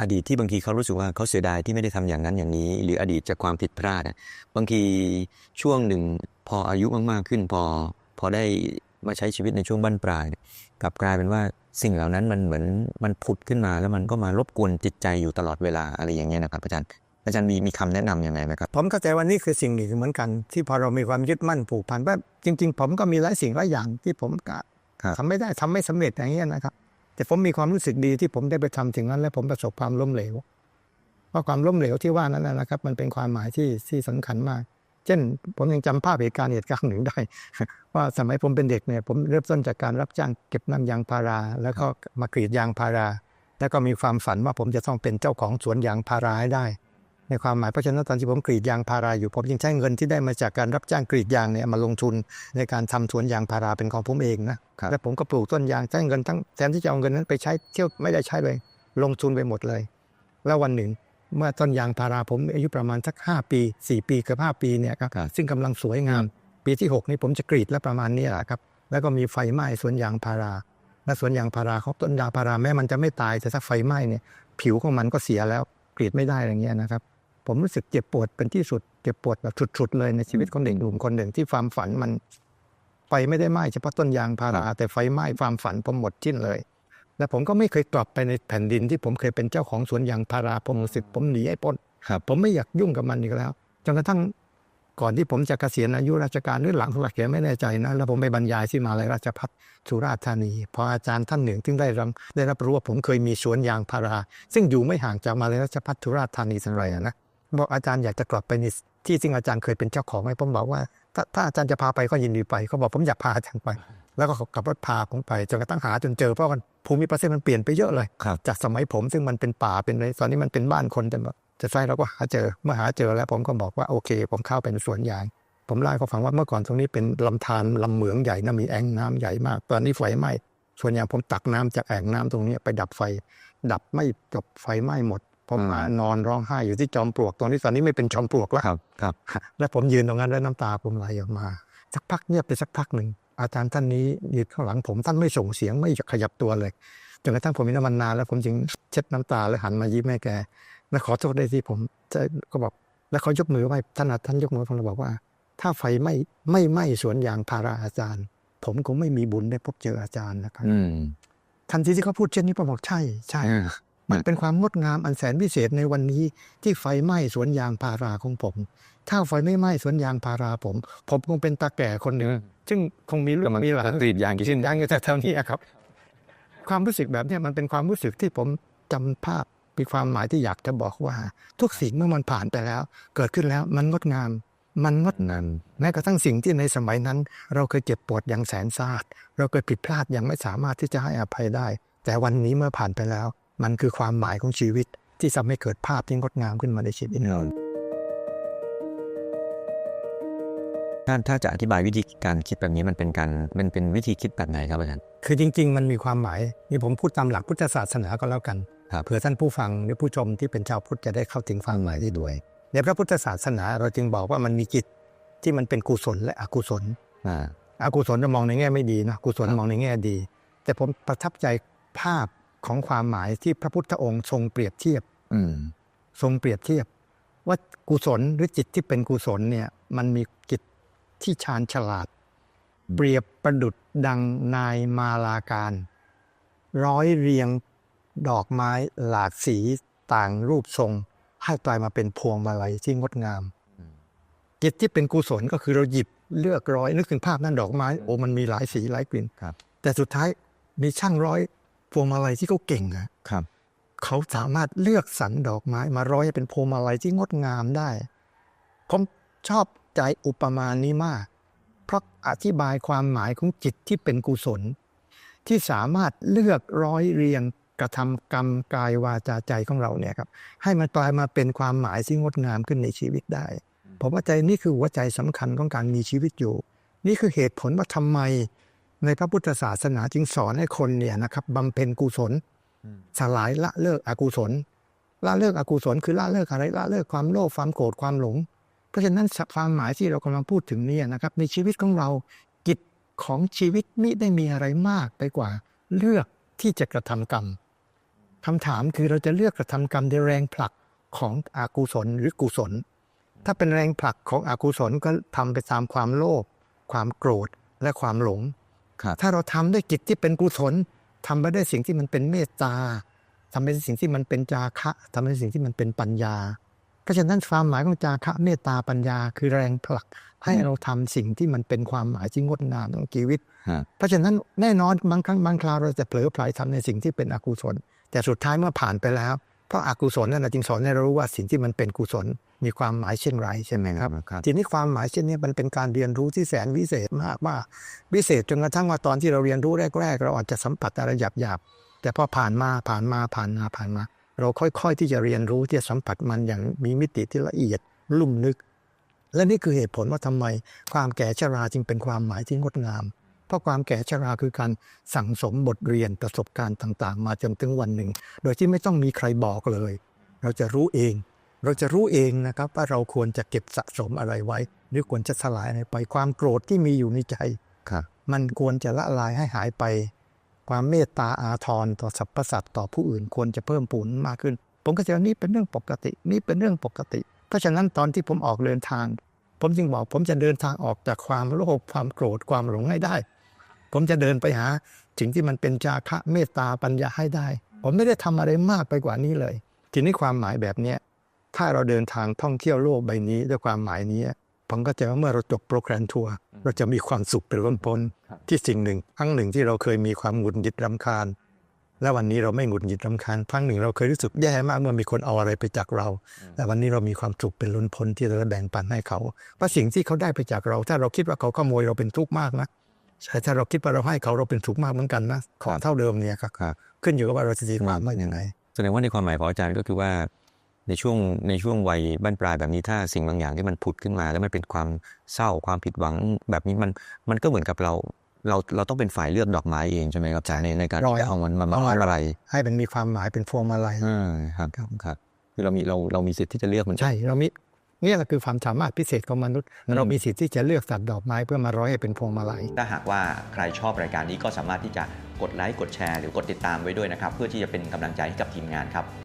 อดีตที่บางทีเขารู้สึกว่าเขาเสียดายที่ไม่ได้ทำอย่างนั้นอย่างนี้ หรืออดีตจากความผิดพลาดอะบางทีช่วงหนึ่งพออายุมากๆขึ้น พอพอได้มาใช้ชีวิตในช่วงบั้นปลายเนี่ยกลับกลายเป็นว่าสิ่งเหล่านั้นมันเหมือนมันผุดขึ้นมา แล้วมันก็มารบกวนจิตใจอยู่ตลอดเวลาอะไรอย่างเงี้ยนะครับอาจารย์อาจารย์มีมีคำแนะนำยังไงไหมครับ ผมเข้าใจว่านี่คือสิ่งหนึ่งเหมือนกัน ที่พอเรามีความยึดมั่นผูกพันว่าจริง ๆ ผมก็มีหลายสิ่งหลายอย่างที่ผมกะครับทำไม่ได้ทำไม่สำเร็จอย่างเงี้ยนะครับ แต่ผมมีความรู้สึกดีที่ผมได้ไปทำถึงนั้น และผมประสบความล้มเหลวเพราะความล้มเหลวที่ว่านั้นนะครับ มันเป็นความหมายที่ที่สำคัญมาก เช่น ผมยังจำภาพเหตุการณ์เหตุการณ์หนึ่งได้ ว่าสมัยผมเป็นเด็กเนี่ยผมเริ่มต้นจากการรับจ้างเก็บน้ำยางพารา แล้วก็มากรีดยางพารา แล้วก็มีความฝันว่าผมจะต้องเป็นเจ้าของสวนยางพาราให้ได้ ในความหมายเพราะฉะนั้นตอนที่ผมกรีดยางพาราอยู่ผมยังใช้เงินที่ได้มาจากการรับจ้างกรีดยางเนี่ยมาลงทุนในการทำสวนยางพาราเป็นของผมเองนะครับและผมก็ปลูกต้นยางใช้เงินทั้งแทนที่จะเอาเงินนั้นไปใช้เที่ยวไม่ได้ใช้เลย ลงทุนไปหมดเลย แล้ววันหนึ่ง เมื่อต้นยางพาราผมอายุประมาณสักห้าปีสี่ปีเกือบห้าปีเนี่ยครับครับซึ่งกำลังสวยงาม ปีที่หกนี่ผมจะกรีดแล้วประมาณนี้แหละครับแล้วก็มีไฟไหม้สวนยางพาราและสวนยางพาราเขาต้นยางพาราแม้มันจะไม่ตายแต่ถ้าไฟไหม้เนี่ยผิวของมันก็เสียแล้วกรีดไม่ได้อะไรเงี้ยนะครับ ผมรู้สึกเจ็บปวดเป็นที่สุดเจ็บปวดแบบสุด ๆ เลยในชีวิตของเด็กหนุ่มคนหนึ่งที่ความฝันมันไฟไม่ได้ไหม้เฉพาะต้นยางพาราแต่ไฟไหม้ความฝันผมหมดสิ้นเลย และผมก็ไม่เคยกลับไปในแผ่นดินที่ผมเคยเป็นเจ้าของสวนยางพาราผมรู้สึกผมหนีไอ้ป้นครับผมไม่อยากยุ่งกับมันอีกแล้วจนกระทั่งก่อนที่ผมจะเกษียณอายุราชการหรือหลังราชการไม่แน่ใจนะแล้วผมไปบรรยายที่มหาลัยราชภัฏสุราษฎร์ธานี พออาจารย์ท่านหนึ่งซึ่งได้รับได้รับรู้ว่าผมเคยมีสวนยางพารา ซึ่งอยู่ไม่ห่างจากมหาลัยราชภัฏสุราษฎร์ธานีสักหน่อยนะ บอกอาจารย์อยากจะกลับไปในที่ซึ่งอาจารย์เคยเป็นเจ้าของให้ผมบอกว่าถ้าถ้าอาจารย์จะพาไปก็ยินดีไปเขาบอกผมอยากพาอาจารย์ไป แล้วก็ขับรถพาผมไปจนกระทั่งหาจนเจอเพราะมันภูมิประเทศมันเปลี่ยนไปเยอะเลยครับจากสมัยผมซึ่งมันเป็นป่าเป็นอะไรตอนนี้มันเป็นบ้านคนแต่แบบจะใช่เราก็หาเจอเมื่อหาเจอแล้วผมก็บอกว่าโอเค ผมเข้าไปในสวนยางผมเล่าให้เขาฟังว่าเมื่อก่อนตรงนี้เป็นลำธารลำเหมืองใหญ่นะมีแอ่งน้ำใหญ่มาก ตอนนี้ไฟไหม้ส่วนยางผมตักน้ำจากแอ่งน้ำตรงนี้ไปดับไฟ ดับไม่จบไฟไหม้หมด ผมอืมมานอนร้องไห้อยู่ที่จอมปลวกตอนนี้ตอนนี้ไม่เป็นจอมปลวกแล้วครับครับ แล้วผมยืนตรงนั้นแล้วน้ำตาผมไหลออกมา สักพักเงียบไปสักพักหนึ่งอาจารย์ท่านนี้ยืนข้างหลังผมท่านไม่ส่งเสียงไม่ขยับตัวเลยจนกระทั่งผมมีน้ำมันนานแล้วผมจึงเช็ดน้ำตาแล้วหันมายิ้มให้แกแล้วขอโทษได้ที่ผมจะก็บอกแล้วเขายกมือไหว้ท่านอาท่านยกมือผมแล้วบอกว่า ถ้าไฟไม่ไม่ไหม้สวนยางพาราอาจารย์ ผมคงไม่มีบุญได้พบเจออาจารย์นะครับอืมทันทีที่เขาพูดเช่นนี้ผมบอกใช่ใช่อ่ามัน เป็นความงดงามอันแสนพิเศษในวันนี้ที่ไฟไหม้สวนยางพาราของผม ถ้าไฟไม่ไหม้สวนยางพาราผม ผมคงเป็นตาแก่คนหนึ่งซึ่งคงมีลูกกำลังมีหลานกรีดยางกี่สิ้ชิ้นนยางอยู่แต่เท่านี้ครับ ความรู้สึกแบบเนี้ยมันเป็นความรู้สึกที่ผมจำภาพมีความหมายที่อยากจะบอกว่า ทุกสิ่งเมื่อมันผ่านไปแล้ว เกิดขึ้นแล้วมันงดงามมันงดนั่นแม้กระทั่งสิ่งที่ในสมัยนั้น เราเคยเจ็บปวดอย่างแสนสาหัสเราเคยผิดพลาดอย่างไม่สามารถที่จะให้อภัยได้ แต่วันนี้เมื่อผ่านไปแล้ว มันคือความหมายของชีวิตที่ทำให้เกิดภาพที่งดงามขึ้นมาในชีวิตถ้าถ้าจะอธิบายวิธีการคิดแบบนี้มันเป็นการมันเป็นวิธีคิดแบบไหนครับอาจารย์คือจริง ๆ มันมีความหมายนี่ผมพูดตามหลักพุทธศาสนาก็แล้วกันครับเผื่อท่านผู้ฟังหรือผู้ชมที่เป็นชาวพุทธจะได้เข้าถึงความหมายที่ด้วย ในพระพุทธศาสนาเราจึงบอกว่ามันมีจิตที่มันเป็นกุศลและอกุศลอ่าอกุศลจะมองในแง่ไม่ดีนะกุศลครับมองในแง่ดี แต่ผมประทับใจภาพ ของความหมายที่พระพุทธองค์ทรงเปรียบเทียบอืมทรงเปรียบเทียบ ว่ากุศลหรือจิตที่เป็นกุศลเนี่ย มันมีจิตที่ชาญฉลาด เปรียบประดุดดังนายมาลาการ ร้อยเรียงดอกไม้หลากสีต่างรูปทรง ให้กลายมาเป็นพวงมาลัยที่งดงามอืมจิตที่เป็นกุศลก็คือเราหยิบเลือกร้อยนึกถึงภาพนั้นดอกไม้โอ้มันมีหลายสีหลายกลิ่นครับแต่สุดท้ายมีช่างร้อย พวงมาลัยที่เขาเก่งอะครับ เขาสามารถเลือกสรรดอกไม้มาร้อยให้เป็นพวงมาลัยที่งดงามได้ ผมชอบใจอุปมานี้มาก เพราะอธิบายความหมายของจิตที่เป็นกุศล ที่สามารถเลือกร้อยเรียงกระทำกรรมกายวาจาใจของเราเนี่ยครับให้มันกลายมาเป็นความหมายที่งดงามขึ้นในชีวิตได้ ผมว่าใจนี่คือหัวใจสำคัญของการมีชีวิตอยู่ นี่คือเหตุผลว่าทำไม ในพระพุทธศาสนาจึงสอนให้คนเนี่ยนะครับบำเพ็ญกุศลอืมสลายละเลิกอกุศล ละเลิกอกุศลคือละเลิกอะไรละเลิกความโลภความโกรธความหลง เพราะฉะนั้นความหมายที่เรากำลังพูดถึงเนี่ยนะครับในชีวิตของเรากิจของชีวิตมิได้มีอะไรมากไปกว่า เลือกที่จะกระทำกรรมขคำถามคือเราจะเลือกกระทำกรรมในแรงผลักของอากุศลหรือกุศล ถ้าเป็นแรงผลักของอกุศลก็ทำไปตามความโลภความโกรธและความหลงครับ ถ้าเราทำด้วยจิตที่เป็นกุศลทำไปด้วยสิ่งที่มันเป็นเมตตาทำไปด้วยสิ่งที่มันเป็นจาคะทำไปด้วยสิ่งที่มันเป็นปัญญา เพราะฉะนั้นความหมายของจาคะเมตตาปัญญาคือแรงผลัก ให้เราทำสิ่งที่มันเป็นความหมายที่งดงามของชีวิตฮะเพราะฉะนั้นแน่นอนบางครั้งบางคราวเราจะเผลอไผลทำในสิ่งที่เป็นอกุศล แต่สุดท้ายเมื่อผ่านไปแล้ว เพราะอากุศลนั่นนะจึงสอนให้เรารู้ว่าสิ่งที่มันเป็นกุศลมีความหมายเช่นไรใช่ไหมครับครับทีนี้ความหมายเช่นนี้มันเป็นการเรียนรู้ที่แสนวิเศษมากว่าวิเศษจนกระทั่งว่าตอนที่เราเรียนรู้แรกๆ เราอาจจะสัมผัสอะไรหยาบๆแต่พอผ่านมาผ่านมาผ่านมาผ่านมา เราค่อยๆ ที่จะเรียนรู้ที่จะสัมผัสมันอย่างมีมิติที่ละเอียดลุ่มลึก และนี่คือเหตุผลว่าทำไมความแก่ชราจึงเป็นความหมายที่งดงาม เพราะความแก่ชราคือการสั่งสมบทเรียนประสบการณ์ต่างๆ มาจนถึงวันหนึ่ง โดยที่ไม่ต้องมีใครบอกเลย เราจะรู้เอง เราจะรู้เองนะครับว่าเราควรจะเก็บสะสมอะไรไว้ หรือควรจะสลายอะไรไปความโกรธที่มีอยู่ในใจครับมันควรจะละลายให้หายไป ความเมตตาอาทรต่อสรรพสัตว์ต่อผู้อื่นควรจะเพิ่มปูนมากขึ้น ผมก็จะว่านี่เป็นเรื่องปกติ นี่เป็นเรื่องปกติ เพราะฉะนั้นตอนที่ผมออกเดินทาง ผมจึงบอกผมจะเดินทางออกจากความโลภความโกรธความหลงให้ได้ ผมจะเดินไปหาสิ่งที่มันเป็นจาคะเมตตาปัญญาให้ได้ ผมไม่ได้ทำอะไรมากไปกว่านี้เลย ทีนี้ความหมายแบบเนี้ยถ้าเราเดินทางท่องเที่ยวโลกใบนี้ด้วยความหมายนี้ผมก็จะว่าเมื่อเราจบโปรแกรมทัวร์เราจะมีความสุขเป็นล้นพ้นที่สิ่งหนึ่งครั้งหนึ่งที่เราเคยมีความหงุดหงิดรำคาญ และวันนี้เราไม่หงุดหงิดรำคาญครั้งหนึ่งเราเคยรู้สึกแย่มากเมื่อมีคนเอาอะไรไปจากเรา แต่วันนี้เรามีความสุขเป็นล้นพ้นที่เราได้แบ่งปันให้เขาเพราะสิ่งที่เขาได้ไปจากเรา ถ้าเราคิดว่าเขาขโมยเราเป็นทุกข์มากนะ ใช่ถ้าเราคิดว่าเราให้เขาเราเป็นทุกข์มากเหมือนกันนะขอเท่าเดิมเนี่ยครับครับขึ้นอยู่กับว่าเราจะตีความว่าอย่างไรแสดงว่าในความหมายของอาจารย์ก็คือว่า ในช่วงในช่วงวัยบ้านปลายแบบนี้ถ้าสิ่งบางอย่างที่มันผุดขึ้นมา แล้วมันเป็นความเศร้าความผิดหวังแบบนี้มันมันก็เหมือนกับเราเราเราต้องเป็นฝ่ายเลือกดอกไม้เองใช่ไหมครับอาจารย์ในในการรอยเอามันมามาเอามาอะไร ให้มันมีความหมายเป็นพวงมาลัยอ่าครับครับคือเรามีเราเรามีสิทธิ์ที่จะเลือกมันใช่ เรามีเนี่ยแหละคือความสามารถพิเศษของมนุษย์อืมเรามีสิทธิ์ที่จะเลือกสัตว์ดอกไม้เพื่อมาร้อยให้เป็นพวงมาลัย ถ้าหากว่าใครชอบรายการนี้ก็สามารถที่จะกดไลค์กดแชร์หรือกดติดตามไว้ด้วยนะครับ เพื่อที่จะเป็นกำลังใจให้กับทีมงานครับ